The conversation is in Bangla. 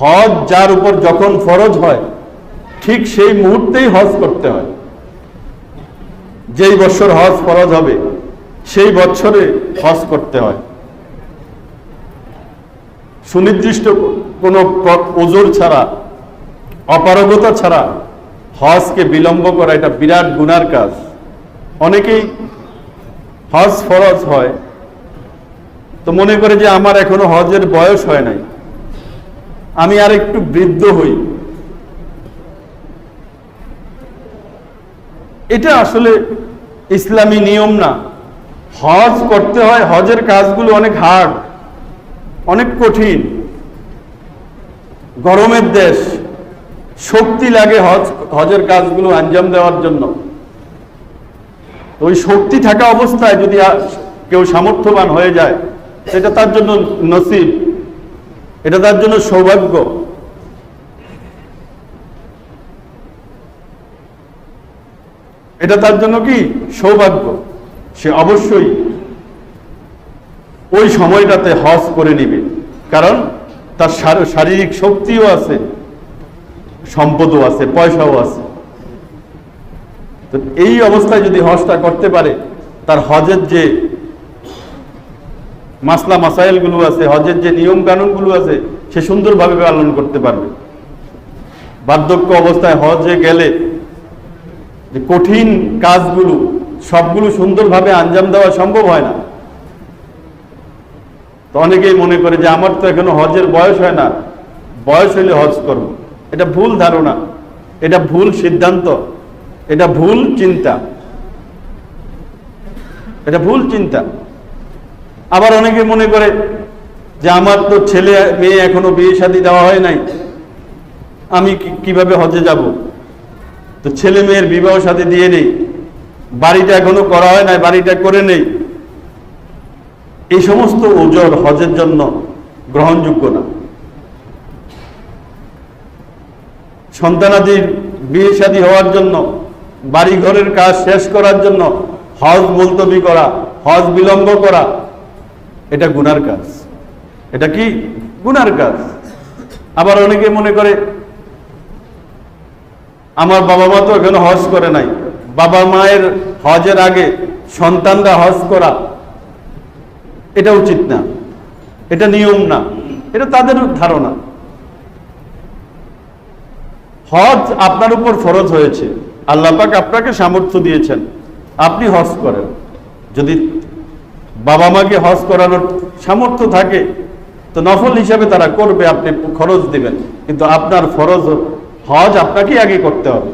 হজ যার উপর যখন ফরজ হয়, ঠিক সেই মুহূর্তেই হজ করতে হয়। যেই বছর হজ ফরজ হবে, সেই বছরে হজ করতে হয়। সুনির্দিষ্ট কোনো ওজোর ছাড়া, অপারগতা ছাড়া হজকে বিলম্ব করা এটা বিরাট গুনার কাজ। অনেকেই হজ ফরজ হয়, তো মনে করে যে আমার এখনও হজের বয়স হয় নাই। আমি আর একটু বৃদ্ধ হই। এটা আসলে ইসলামী নিয়ম না। হজ করতে হয়, হজের কাজগুলো অনেক হার্ড অনেক কঠিন। গরমের দেশ, শক্তি লাগে হজ, হজের কাজগুলো আঞ্জাম দেওয়ার জন্য। ওই শক্তি থাকা অবস্থায় যদি কেউ সামর্থ্যবান হয়ে যায়, সেটা তার জন্য নসিব। এটা তার জন্য সৌভাগ্য। এটা তার জন্য কি? সৌভাগ্য। সে অবশ্যই ওই সময়টাতে হজ করে নিবে। কারণ তার শারীরিক শক্তিও আছে, সম্পদও আছে, পয়সাও আছে। তো এই অবস্থায় যদি হজটা করতে পারে, তার হজের যে মাসলা মাসাইলগুলো আছে, হজের যে নিয়ম কানুনগুলো আছে, সে সুন্দরভাবে পালন করতে পারবে। বার্ধক্য অবস্থায় হজে গেলে যে কঠিন কাজগুলো, সবগুলো সুন্দরভাবে আঞ্জাম দেওয়া সম্ভব হয় না। তো অনেকেই মনে করে যে, আমার তো এখনও হজের বয়স হয় না, বয়স হলে হজ করব। এটা ভুল ধারণা, এটা ভুল সিদ্ধান্ত, এটা ভুল চিন্তা। এটা ভুল চিন্তা। আবার অনেকে মনে করে যে আমার তো ছেলে, মেয়ে এখনও বিয়ে শাদী দেওয়া হয় নাই, আমি কীভাবে হজে যাব? তো ছেলে মেয়ের বিবাহ সাথে দিয়ে নেই, বাড়িটা এখনও করা হয় নাই, বাড়িটা করে নেই। এই সমস্ত ওজোর হজের জন্য গ্রহণযোগ্য না। সন্তানাদির বিয়ে শাদী হওয়ার জন্য বাড়ি ঘরের কাজ শেষ করার জন্য হজ মুলতবি করা, হজ বিলম্ব করা এটা গুনার কাজ। এটা কি? গুনার কাজ। আবার অনেকে মনে করে, আমার বাবা মা তো এখনও হজ করে নাই। বাবা মায়ের হজের আগে সন্তানরা হজ করা, এটা উচিত না। এটা নিয়ম না। এটা তাদের ধারণা। হজ আপনার উপর ফরজ হয়েছে। আল্লাহ পাক আপনাকে সামর্থ্য দিয়েছেন। আপনি হজ করেন। যদি বাবা মাকে হজ করানোর সামর্থ্য থাকে, তো নফল হিসাবে তারা করবে, আপনি খরচ দিবেন। কিন্তু আপনার ফরজ হজ আপনাকেই আগে করতে হবে।